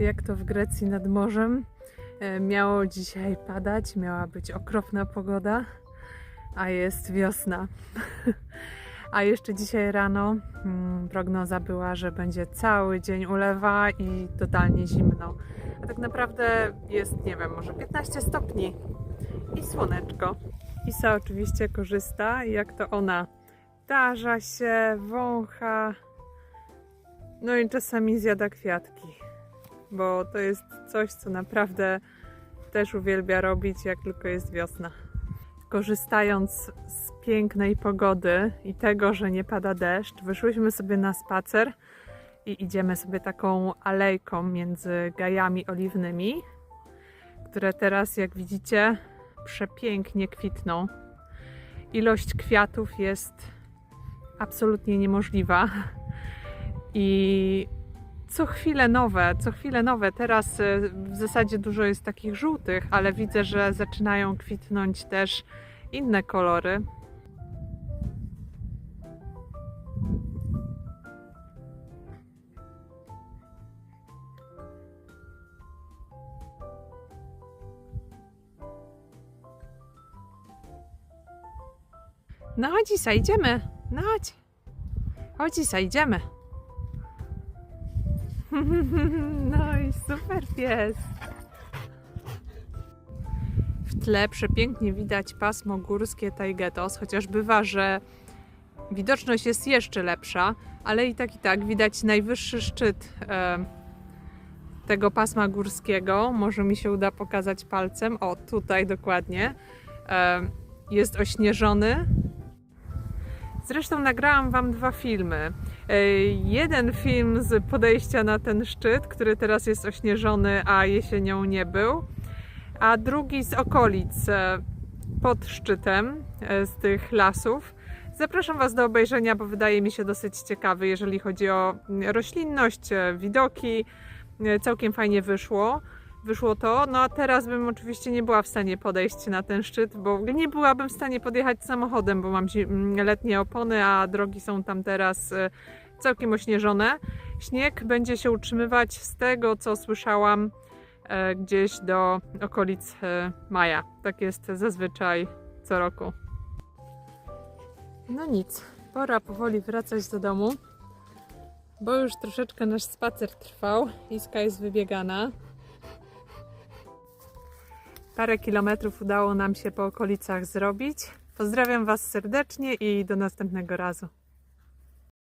Jak to w Grecji nad morzem. E, Miało dzisiaj padać, miała być okropna pogoda, a jest wiosna. A jeszcze dzisiaj rano mm, prognoza była, że będzie cały dzień ulewa i totalnie zimno. A tak naprawdę jest, nie wiem, może 15 stopni i słoneczko. Isa oczywiście korzysta, jak to ona tarza się, wącha, no i czasami zjada kwiatki, bo to jest coś, co naprawdę też uwielbia robić, jak tylko jest wiosna. Korzystając z pięknej pogody i tego, że nie pada deszcz, wyszłyśmy sobie na spacer i idziemy sobie taką alejką między gajami oliwnymi, które teraz, jak widzicie, przepięknie kwitną. Ilość kwiatów jest absolutnie niemożliwa. I co chwilę nowe, co chwilę nowe. Teraz y, w zasadzie dużo jest takich żółtych, ale widzę, że zaczynają kwitnąć też inne kolory. No Isa, idziemy. No chodź. Chodź idziemy. No i super pies. W tle przepięknie widać pasmo górskie Taygetos, chociaż bywa, że widoczność jest jeszcze lepsza, ale i tak i tak widać najwyższy szczyt e, tego pasma górskiego. Może mi się uda pokazać palcem. O, tutaj dokładnie. E, jest ośnieżony. Zresztą nagrałam Wam dwa filmy. E, Jeden film z podejścia na ten szczyt, który teraz jest ośnieżony, a jesienią nie był, a drugi z okolic e, pod szczytem, e, z tych lasów. Zapraszam Was do obejrzenia, bo wydaje mi się dosyć ciekawy, jeżeli chodzi o roślinność, widoki. Całkiem fajnie wyszło. Wyszło to. No a teraz bym oczywiście nie była w stanie podejść na ten szczyt, bo nie byłabym w stanie podjechać samochodem, bo mam letnie opony, a drogi są tam teraz e, całkiem ośnieżone. Śnieg będzie się utrzymywać z tego, co słyszałam e, gdzieś do okolic e, maja. Tak jest zazwyczaj co roku. No nic, pora powoli wracać do domu, bo już troszeczkę nasz spacer trwał. Iska jest wybiegana. Parę kilometrów udało nam się po okolicach zrobić. Pozdrawiam Was serdecznie i do następnego razu.